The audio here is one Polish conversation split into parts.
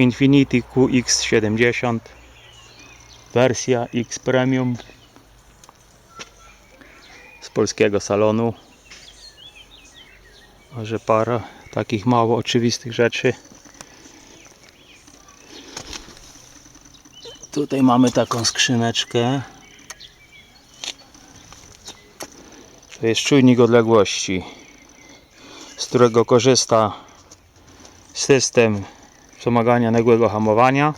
Infiniti QX70 wersja X Premium z polskiego salonu. Może parę takich mało oczywistych rzeczy. Tutaj mamy taką skrzyneczkę. To jest czujnik odległości z którego korzysta system wspomagania nagłego hamowania,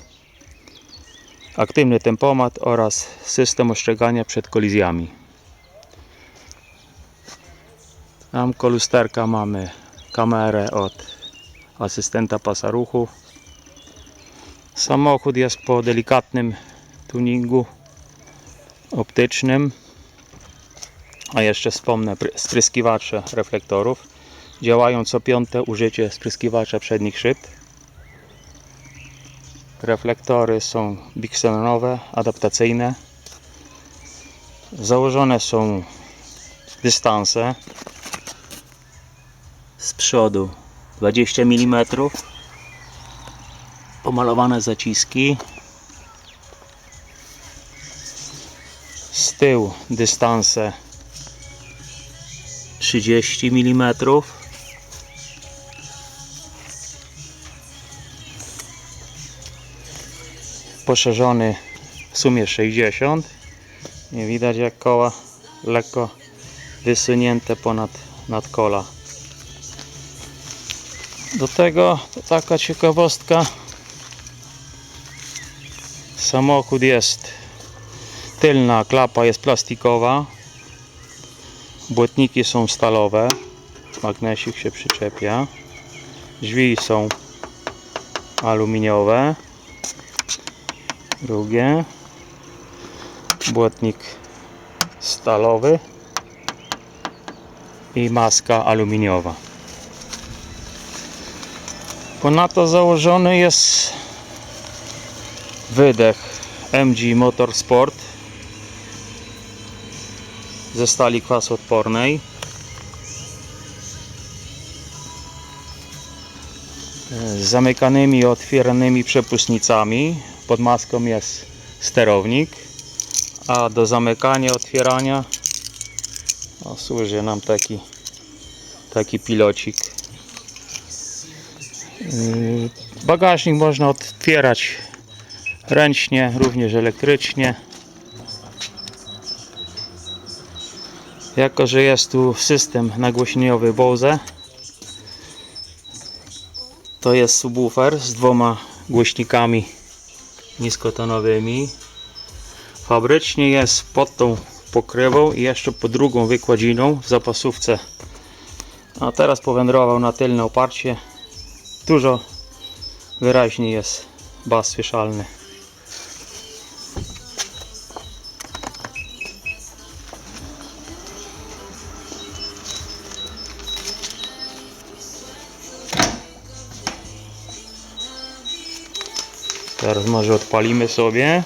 aktywny tempomat oraz system ostrzegania przed kolizjami. Tam koło lusterka mamy kamerę od asystenta pasa ruchu. Samochód jest po delikatnym tuningu optycznym. A jeszcze wspomnę, pry- spryskiwacze reflektorów działają co piąte użycie spryskiwacza przednich szyb. Reflektory są bixenowe, adaptacyjne. Założone są dystanse z przodu 20 mm. Pomalowane zaciski. Z tyłu dystanse 30 mm. Poszerzony w sumie 60 nie widać jak koła lekko wysunięte ponad nadkola do tego taka ciekawostka. Samochód jest tylna klapa jest plastikowa. Błotniki są stalowe. Magnesik się przyczepia. Drzwi są aluminiowe drugie. Błotnik stalowy i maska aluminiowa. Ponadto założony jest wydech MG Motorsport ze stali kwasoodpornej z zamykanymi i otwieranymi przepustnicami pod maską jest sterownik a do zamykania otwierania o, służy nam taki taki pilocik. Yy, bagażnik można otwierać ręcznie również elektrycznie. Jako że jest tu system nagłośnieniowy Bose to jest subwoofer z dwoma głośnikami niskotonowymi. Fabrycznie jest pod tą pokrywą i jeszcze pod drugą wykładziną w zapasówce. A teraz powędrował na tylne oparcie. Dużo wyraźniej jest bas słyszalny. Teraz może odpalimy sobie.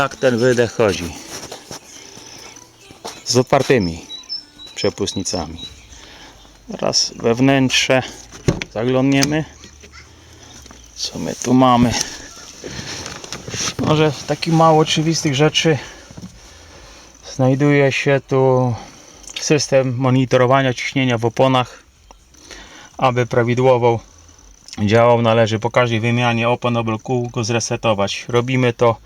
Tak ten wydech chodzi. Z otwartymi przepustnicami. Teraz we wnętrze zaglądniemy. Co my tu mamy? Może z takich mało oczywistych rzeczy znajduje się tu system monitorowania ciśnienia w oponach. Aby prawidłowo działał, należy po każdej wymianie opon albo kół go zresetować. Robimy to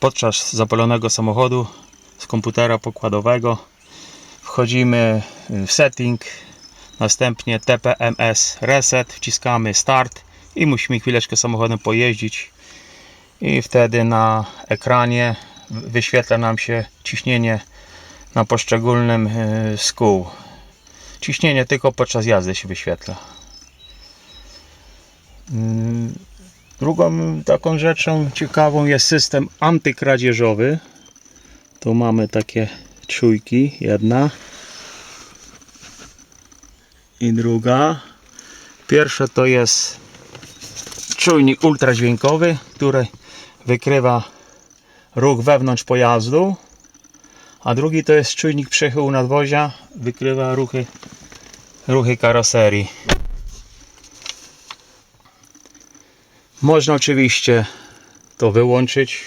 podczas zapalonego samochodu z komputera pokładowego. Wchodzimy w setting, Następnie TPMS Reset, wciskamy Start i musimy chwileczkę samochodem pojeździć. I wtedy na ekranie wyświetla nam się ciśnienie na poszczególnym y, z. Ciśnienie tylko podczas jazdy się wyświetla. Drugą taką rzeczą ciekawą jest system antykradzieżowy. Tu mamy takie czujki, jedna i druga. Pierwsze to jest czujnik ultradźwiękowy, który wykrywa ruch wewnątrz pojazdu, a drugi to jest czujnik przechyłu nadwozia, wykrywa ruchy, ruchy karoserii. Można oczywiście to wyłączyć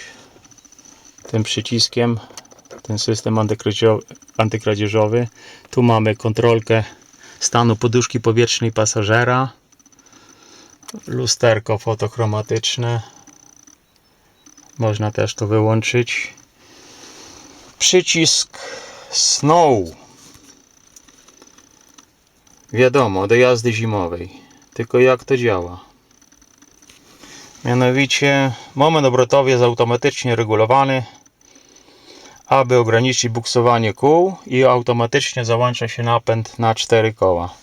tym przyciskiem, ten system antykradzieżo- antykradzieżowy. Tu mamy kontrolkę stanu poduszki powietrznej pasażera, lusterko fotochromatyczne. Można też to wyłączyć. Przycisk Snow. Wiadomo, do jazdy zimowej. Tylko jak to działa? Mianowicie moment obrotowy jest automatycznie regulowany, aby ograniczyć buksowanie kół i automatycznie załącza się napęd na cztery koła.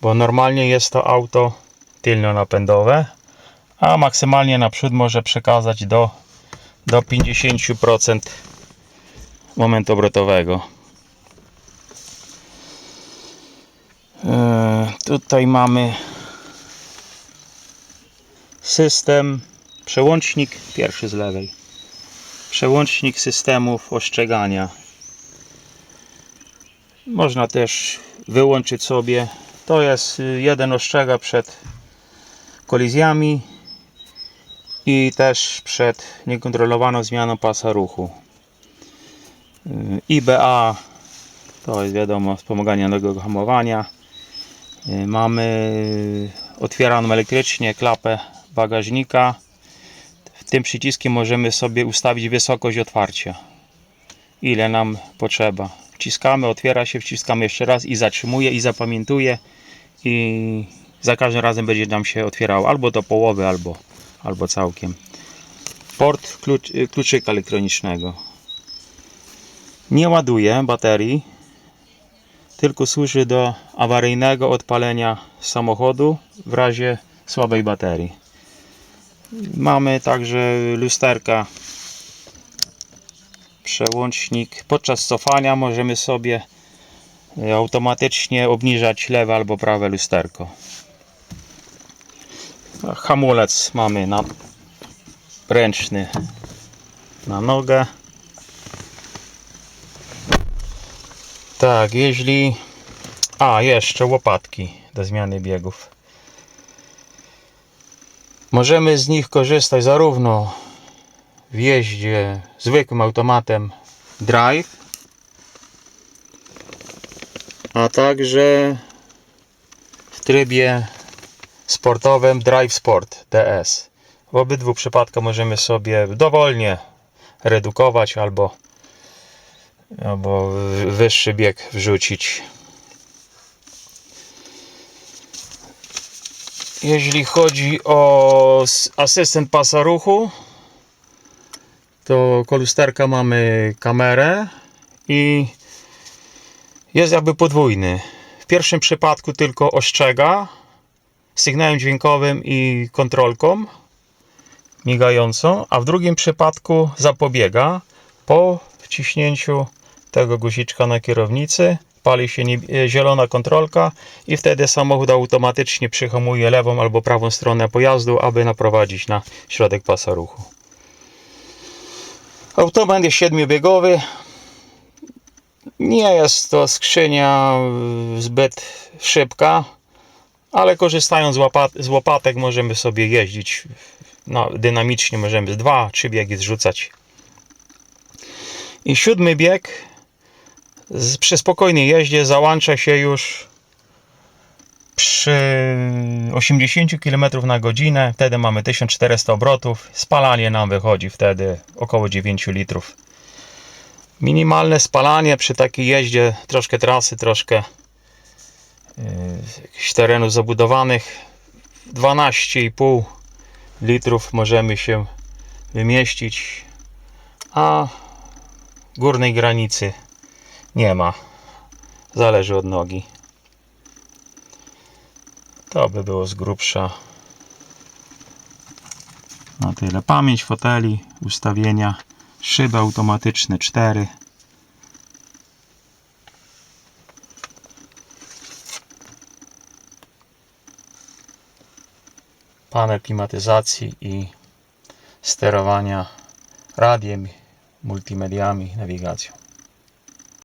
Bo normalnie jest to auto tylno-napędowe, a maksymalnie naprzód może przekazać do, do 50% momentu obrotowego. E, tutaj mamy system, przełącznik, pierwszy z lewej. Przełącznik systemów ostrzegania. Można też wyłączyć sobie. To jest y, jeden ostrzega przed kolizjami i też przed niekontrolowaną zmianą pasa ruchu. Y, IBA to jest wiadomo wspomaganie nogego hamowania. Y, Mamy otwieraną elektrycznie klapę bagażnika. Tym przyciskiem możemy sobie ustawić wysokość otwarcia. Ile nam potrzeba. Wciskamy, otwiera się, wciskamy jeszcze raz i zatrzymuje i zapamiętuje i za każdym razem będzie nam się otwierało albo do połowy, albo, albo całkiem. Port klucz, y, kluczyka elektronicznego. Nie ładuje baterii, tylko służy do awaryjnego odpalenia samochodu w razie słabej baterii. Mamy także lusterka, przełącznik. Podczas cofania możemy sobie e, automatycznie obniżać lewe albo prawe lusterko. Hamulec mamy na ręczny na nogę. Tak, jeśli. A, jeszcze łopatki do zmiany biegów. Możemy z nich korzystać zarówno w jeździe zwykłym automatem drive, a także w trybie sportowym Drive Sport DS. W obydwu przypadkach możemy sobie dowolnie redukować albo, albo wyższy bieg wrzucić. Jeśli chodzi o asystent pasa ruchu, to kolusterka mamy kamerę i jest jakby podwójny. W pierwszym przypadku tylko ostrzega sygnałem dźwiękowym i kontrolką migającą, a w drugim przypadku zapobiega po wciśnięciu tego guziczka na kierownicy pali się e, zielona kontrolka i wtedy samochód automatycznie przyhamuje lewą albo prawą stronę pojazdu, aby naprowadzić na środek pasa ruchu. Automat jest siedmiobiegowy. Nie jest to skrzynia y, zbyt szybka, ale korzystając z, łopat z łopatek możemy sobie jeździć no, dynamicznie, możemy z dwa, trzy biegi zrzucać. I siódmy bieg przy spokojnej jeździe załącza się już przy 80 km na godzinę. Wtedy mamy 1400 obrotów. Spalanie nam wychodzi wtedy około 9 litrów. Minimalne spalanie przy takiej jeździe, troszkę trasy, troszkę jakichś terenów zabudowanych 12,5 litrów możemy się wymieścić, a górnej granicy nie ma. Zależy od nogi. To by było z grubsza na tyle. Pamięć foteli, ustawienia, szyby automatyczne 4. Panel klimatyzacji i sterowania radiem, multimediami, nawigacją.